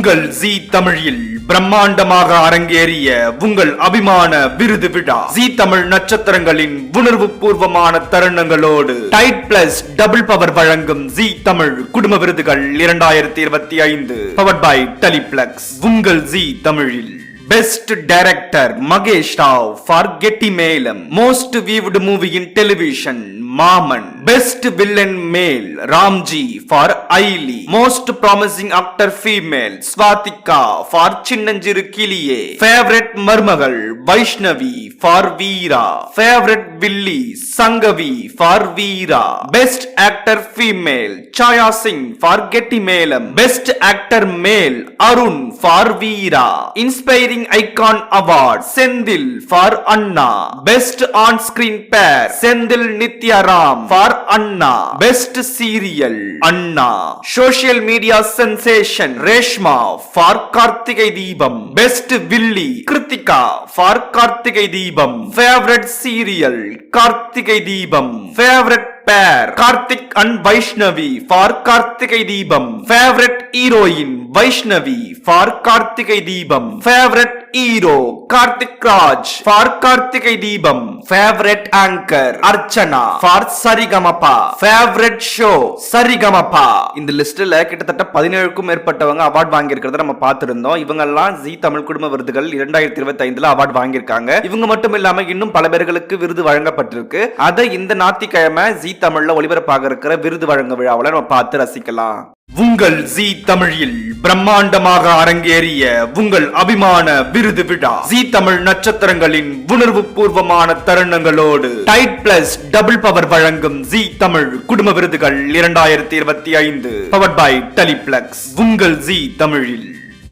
உங்கள் ஜி தமிழில் பிரம்மாண்டமாக அரங்கேறிய உங்கள் அபிமான விருது விழா. ஜி தமிழ் நட்சத்திரங்களின் உணர்வு பூர்வமான தருணங்களோடு டைட் பிளஸ் டபுள் பவர் வழங்கும் ஜி தமிழ் குடும்ப விருதுகள் இரண்டாயிரத்தி இருபத்தி ஐந்து. பவர் பை டெலிப்ளெக்ஸ் உங்கள் ஜி தமிழில் best director Mahesh Rao for Getti Melam most viewed movie in television Maaman. Best villain male Ramji for Ayali most promising actor female Swathika for Chinnanjiru Kiliye favourite மருமகள் Vaishnavi for Veera favourite Willy Sangavi for Veera best actor female Saya Singh for Getti Melam best actor male Arun for Veera inspiring icon award Senthil for Anna best on screen pair Senthil Nithya Nithyaram for Anna best serial Anna social media sensation Reshma for Karthigai Deepam best Willy Kiruthika for Karthigai Deepam favourite serial Karthigai Deepam favourite pair. Karthik and Vaishnavi for Karthigai Deepam. Favourite heroine Vaishnavi for Karthigai Deepam. Favourite hero Karthik Raj for Karthigai Deepam. Favourite anchor Archana for Sarigamapa. Favourite show Sarigamapa. இந்த லிஸ்ட்ல கிட்டத்தட்ட பதினேழுக்கும் மேற்பட்டவங்க award வாங்கியிருக்கிறத நம்ம பார்த்திருந்தோம். இவங்க எல்லாம் G Tamil குடும்ப விருதுகள் இரண்டாயிரத்தி இருபத்தி ஐந்துல அவார்ட் வாங்கியிருக்காங்க. இவங்க மட்டும் இல்லாம இன்னும் பல பேர்களுக்கு விருது வழங்கப்பட்டிருக்கு. அதை இந்த ஞாயிற்றுக்கிழமை ஜி தமிழ்ல ஒளிபரப்பாக இருக்கிற விருது வழங்கும் விழாவில் நம்ம பார்த்து ரசிக்கலாம். உங்கள் ஜி தமிழில் பிரம்மாண்டமாக அரங்கேறிய உங்கள் அபிமான விருது விழா. ஜி தமிழ் நட்சத்திரங்களின் உணர்வு பூர்வமான தருணங்களோடு டைட் பிளஸ் டபுள் பவர் வழங்கும் ஜி தமிழ் குடும்ப விருதுகள் இரண்டாயிரத்தி இருபத்தி ஐந்து. பவர் பை டெலிபிளக்ஸ் உங்கள் ஜி தமிழில்